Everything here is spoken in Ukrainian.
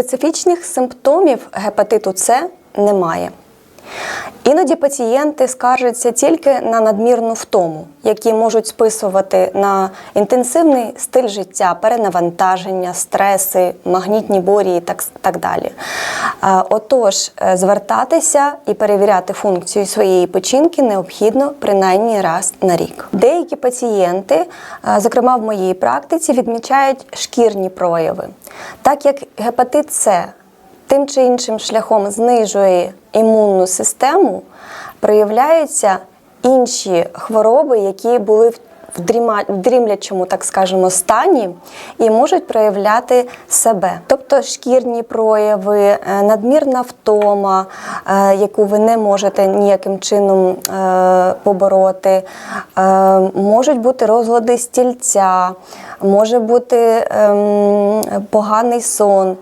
Специфічних симптомів гепатиту С немає. Іноді пацієнти скаржаться тільки на надмірну втому, які можуть списувати на інтенсивний стиль життя, перенавантаження, стреси, магнітні борі і так, так далі. Е, Отож, е, звертатися і перевіряти функцію своєї печінки необхідно принаймні раз на рік. Деякі пацієнти, е, зокрема в моїй практиці, відмічають шкірні прояви. Так як гепатит С тим чи іншим шляхом знижує імунну систему, проявляються інші хвороби, які були в в дрімлячому, так скажемо, стані і можуть проявляти себе. Тобто шкірні прояви, е, надмірна втома, е, яку ви не можете ніяким чином е, побороти, можуть бути розлади стільця, може бути ем, поганий сон.